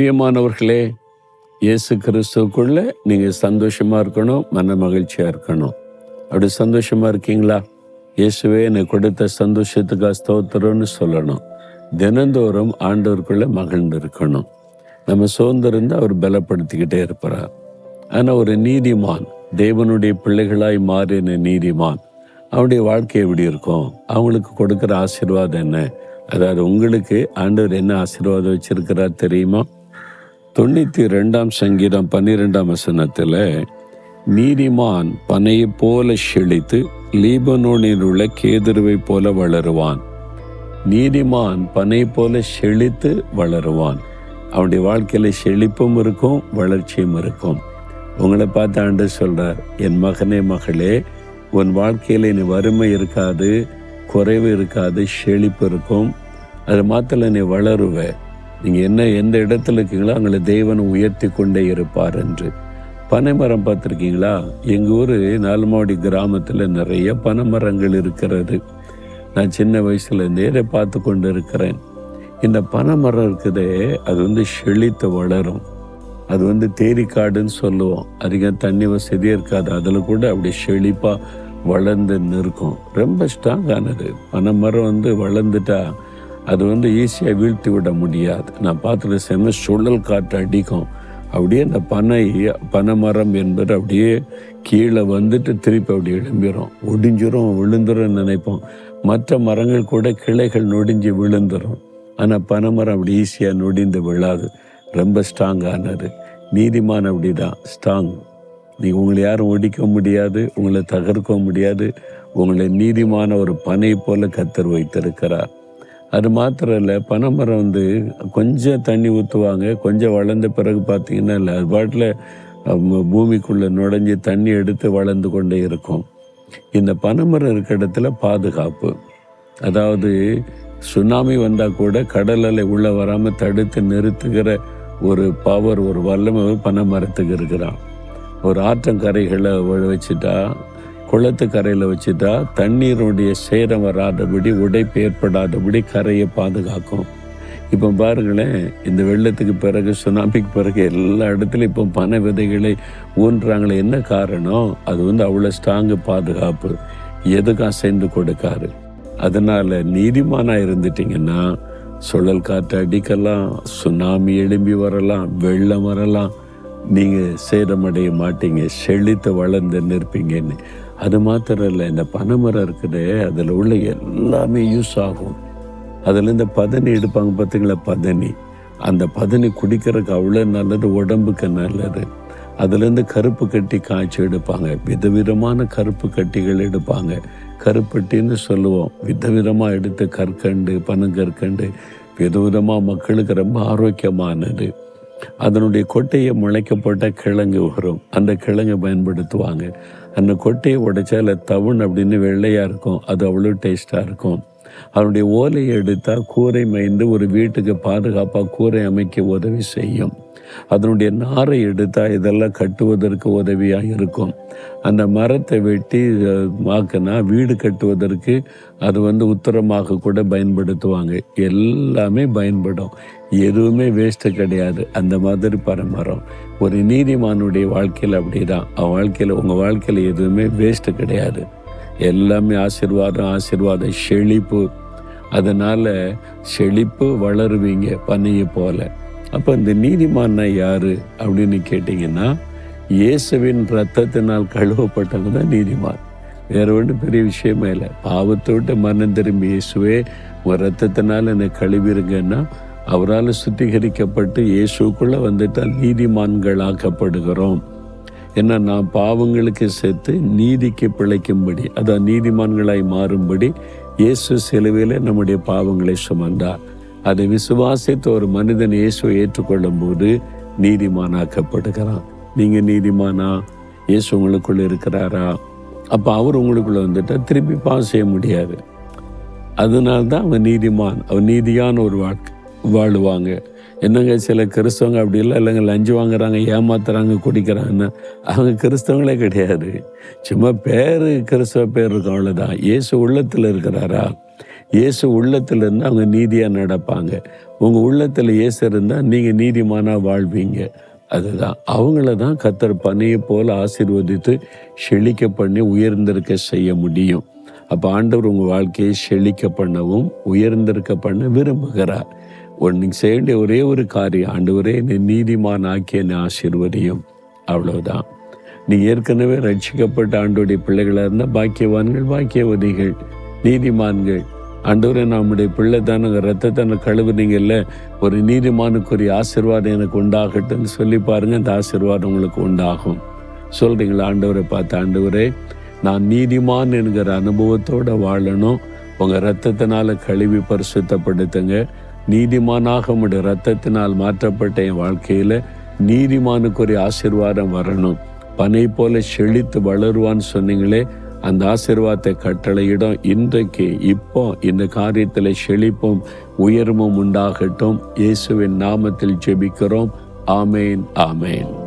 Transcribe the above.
பிரியமானவர்களே இயேசு கிறிஸ்துக்குள்ள நீங்கள் சந்தோஷமாக இருக்கணும் மன மகிழ்ச்சியாக இருக்கணும். அப்படி சந்தோஷமாக இருக்கீங்களா? இயேசுவே எனக்கு கொடுத்த சந்தோஷத்துக்கு ஸ்தோத்திரம்னு சொல்லணும். தினந்தோறும் ஆண்டவருக்குள்ளே மகிழ்ந்து இருக்கணும். நம்ம சோர்ந்திருந்து அவர் பலப்படுத்திக்கிட்டே இருப்பார். ஆனால் ஒரு நீதிமான் தேவனுடைய பிள்ளைகளாய் மாறின நீதிமான் அவனுடைய வாழ்க்கை எப்படி இருக்கும்? அவங்களுக்கு கொடுக்குற ஆசீர்வாதம் என்ன? அதாவது உங்களுக்கு ஆண்டவர் என்ன ஆசீர்வாதம் வச்சிருக்கிறார் தெரியுமா? தொண்ணூற்றி ரெண்டாம் சங்கீதம் பன்னிரெண்டாம் வசனத்தில் நீதிமான் பனையை போல செழித்து லீபனோனில் உள்ள கேதுருவை போல வளருவான். நீதிமான் பனை போல செழித்து வளருவான். அவனுடைய வாழ்க்கையில் செழிப்பும் இருக்கும் வளர்ச்சியும் இருக்கும். உங்களை பார்த்து ஆண்டு சொல்கிறார் என் மகனே மகளே உன் வாழ்க்கையில் நீ வறுமை இருக்காது குறைவு இருக்காது செழிப்பு இருக்கும். அது மாத்திர நீ வளருவ. நீங்கள் என்ன எந்த இடத்துல இருக்கீங்களோ அங்களை தேவன் உயர்த்தி கொண்டே இருப்பார் என்று. பனைமரம் பார்த்துருக்கீங்களா? எங்கள் ஊர் நாலுமாவடி கிராமத்தில் நிறைய பனைமரங்கள் இருக்கிறது. நான் சின்ன வயசுலேருந்தே இதை பார்த்து கொண்டு இருக்கிறேன் இந்த பனைமரம் இருக்குதே அது வந்து செழித்து வளரும். அது வந்து தேரிக்காடுன்னு சொல்லுவோம். அதிகம் தண்ணி வசதியே இருக்காது. அதில் கூட அப்படி செழிப்பாக வளர்ந்து நிற்கும். ரொம்ப ஸ்ட்ராங்கானது பனைமரம் வந்து வளர்ந்துட்டா அது வந்து ஈஸியாக வீழ்த்தி விட முடியாது. நான் பார்த்துட்டு செம்ம சுழல் காற்று அடிக்கும். அப்படியே அந்த பனை பனைமரம் என்பது அப்படியே கீழே வந்துட்டு திருப்பி அப்படி எழும்பிடும் ஒடிஞ்சிரும் விழுந்துரும் நினைப்போம். மற்ற மரங்கள் கூட கிளைகள் நொடிஞ்சு விழுந்துடும் ஆனால் பனைமரம் அப்படி ஈஸியாக நொடிந்து விழாது. ரொம்ப ஸ்ட்ராங்கானது நீதிமான் அப்படி தான் ஸ்ட்ராங் நீ உங்களை யாரும் ஒடிக்க முடியாது உங்களை தகர்க்க முடியாது. உங்களை நீதிமான ஒரு பனை போல கத்தர் வைத்திருக்கிறார். அது மாத்திரம் இல்லை பனைமரம் வந்து கொஞ்சம் தண்ணி ஊற்றுவாங்க கொஞ்சம் வளர்ந்த பிறகு பார்த்தீங்கன்னா இல்லை அது பாட்டில் பூமிக்குள்ளே நுழைஞ்சி தண்ணி எடுத்து வளர்ந்து கொண்டே இருக்கும். இந்த பனைமரம் இருக்க இடத்துல பாதுகாப்பு. அதாவது சுனாமி வந்தால் கூட கடல் அலை உள்ளே வராமல் தடுத்து நிறுத்துகிற ஒரு பவர் ஒரு வல்லமை பனைமரத்துக்கு இருக்கிறான். ஒரு ஆற்றங்கரைகளை வச்சுட்டா குளத்து கரையில் வச்சுட்டா தண்ணீருடைய சேரம் வராதபடி உடைப்பு ஏற்படாதபடி கரையை பாதுகாக்கும். இப்போ பாருங்களேன் இந்த வெள்ளத்துக்கு பிறகு சுனாமிக்கு பிறகு எல்லா இடத்துலையும் இப்போ பனை விதைகளை ஊன்றாங்களே என்ன காரணம்? அது வந்து அவ்வளோ ஸ்ட்ராங்கு பாதுகாப்பு. எதுக்கு அசைந்து கொடுக்காரு? அதனால் நீதிமானாக இருந்துட்டீங்கன்னா சுழல் காற்று அடிக்கலாம் சுனாமி எழும்பி வரலாம் வெள்ளம் வரலாம். நீங்கள் சேதமடைய மாட்டீங்க செழித்து வளர்ந்து நிற்பீங்கன்னு. அது மாத்திரம் இல்லை இந்த பனைமரம் இருக்குது அதில் உள்ள எல்லாமே யூஸ் ஆகும். அதில் இந்த பதனி எடுப்பாங்க பார்த்தீங்களா பதனி. அந்த பதனி குடிக்கிறதுக்கு அவ்வளோ நல்லது உடம்புக்கு நல்லது. அதுலேருந்து கருப்பு கட்டி காய்ச்சி எடுப்பாங்க. விதவிதமான கருப்பு கட்டிகள் எடுப்பாங்க. கருப்பட்டின்னு சொல்லுவோம். விதவிதமாக எடுத்து கற்கண்டு பனங்கற்கண்டு விதவிதமாக மக்களுக்கு ரொம்ப ஆரோக்கியமானது. அதனுடைய கொட்டையை முளைக்க போட்டால் கிழங்கு வரும் அந்த கிழங்கை பயன்படுத்துவாங்க. அந்த கொட்டையை உடைச்சால தவுன் அப்படின்னு வெள்ளையாக இருக்கும். அது அவ்வளோ டேஸ்ட்டாக இருக்கும். அதனுடைய ஓலையை எடுத்தால் கூரை மைந்து ஒரு வீட்டுக்கு பாதுகாப்பாக கூரை அமைக்க உதவி செய்யும். அதனுடைய நாரை எடுத்தால் இதெல்லாம் கட்டுவதற்கு உதவியாக இருக்கும் அந்த மரத்தை வெட்டி மாக்கினா வீடு கட்டுவதற்கு அது வந்து உத்தரமாக கூட பயன்படுத்துவாங்க. எல்லாமே பயன்படும். எதுவுமே வேஸ்ட்டு கிடையாது. அந்த மாதிரி பரமரம் ஒரு நீதிமானுடைய வாழ்க்கையில் அப்படி தான் அவன் வாழ்க்கையில் உங்கள் வாழ்க்கையில் எதுவுமே வேஸ்ட்டு கிடையாது. எல்லாமே ஆசிர்வாதம் ஆசிர்வாதம் செழிப்பு. அதனால் செழிப்பு வளருவீங்க பனையை போல. அப்போ இந்த நீதிமான்னா யாரு அப்படின்னு கேட்டிங்கன்னா இயேசுவின் ரத்தத்தினால் கழுவப்பட்டவங்க தான் நீதிமான். வேற ஒன்றும் பெரிய விஷயமே இல்லை. பாவத்தோட்டு விட்டு மரணம் திரும்பி இயேசுவே ஒரு ரத்தத்தினால் என்னை கழுவிருங்கன்னா அவரால் சுத்திகரிக்கப்பட்டு இயேசுக்குள்ளே வந்துட்டால் நீதிமான்களாக்கப்படுகிறோம். ஏன்னா நான் பாவங்களுக்கு சேர்த்து நீதிக்கு பிழைக்கும்படி அதான் நீதிமான்களாய் மாறும்படி இயேசு சிலுவையில் நம்முடைய பாவங்களை சுமந்தார். அதை விசுவாசித்து ஒரு மனிதன் இயேசுவை ஏற்றுக்கொள்ளும் போது நீதிமானாக்கப்படுகிறான். நீங்க நீதிமானா? இயேசு உங்களுக்குள்ள இருக்கிறாரா? அப்ப அவர் உங்களுக்குள்ள வந்துட்டா திருப்பி பாஸ் செய்ய முடியாது. அதனால்தான் அவன் நீதிமான். அவன் நீதியான ஒரு வாழ்க்கை வாழுவாங்க. என்னங்க சில கிறிஸ்தவங்க அப்படி இல்லை இல்லைங்க லஞ்சு வாங்குறாங்க ஏமாத்துறாங்க குடிக்கிறாங்கன்னா அவங்க கிறிஸ்தவங்களே கிடையாது. சும்மா பேர் கிறிஸ்தவ பேர் இருக்கும் அவ்வளோதான் இயேசு உள்ளத்தில் இருக்கிறாரா? இயேசு உள்ளத்தில் இருந்து அவங்க நீதியாக நடப்பாங்க. உங்கள் உள்ளத்தில் இயேசு இருந்தால் நீங்கள் நீதிமானாக வாழ்வீங்க. அதுதான். அவங்கள தான் கத்தர் பனையை போல் ஆசீர்வதித்து செழிக்க பண்ணி உயர்ந்திருக்க செய்ய முடியும். அப்போ ஆண்டவர் உங்கள் வாழ்க்கையை செழிக்க பண்ணவும் உயர்ந்திருக்க பண்ண விரும்புகிறார். ஒன்று செய்ய வேண்டிய ஒரே ஒரு காரியம் ஆண்டவரே என்னை நீதிமான் ஆக்கி என்னை ஆசீர்வதியும். அவ்வளவுதான். நீ ஏற்கனவே ரட்சிக்கப்பட்ட ஆண்டோடைய பிள்ளைகளாக இருந்தால் பாக்கியவான்கள் பாக்கியவதிகள் நீதிமான்கள் ஆண்டவரே நம்முடைய பிள்ளை தானே ரத்தத்தை கழுவுனீங்கல்ல ஒரு நீதிமானுக்குரிய ஆசீர்வாதம் எனக்கு உண்டாகட்டும்னு சொல்லி பாருங்க. அந்த ஆசீர்வாதம் உங்களுக்கு உண்டாகும். சொல்றீங்களா ஆண்டவரை பார்த்து ஆண்டவரே? நான் நீதிமான் என்கிற அனுபவத்தோட வாழணும். உங்க ரத்தத்தினால கழுவி பரிசுத்தப்படுத்துங்க. நீதிமானாக உடைய ரத்தத்தினால் மாற்றப்பட்ட என் வாழ்க்கையில நீதிமானுக்குரிய ஆசீர்வாதம் வரணும். பனை போல செழித்து வளருவான்னு சொன்னீங்களே அந்த ஆசிர்வாதத்தை கட்டளையிடும். இன்றைக்கு இப்போ இந்த காரியத்தில் செழிப்பும் உயர்வும் உண்டாகட்டும். இயேசுவின் நாமத்தில் ஜெபிக்கிறோம். ஆமேன் ஆமேன்.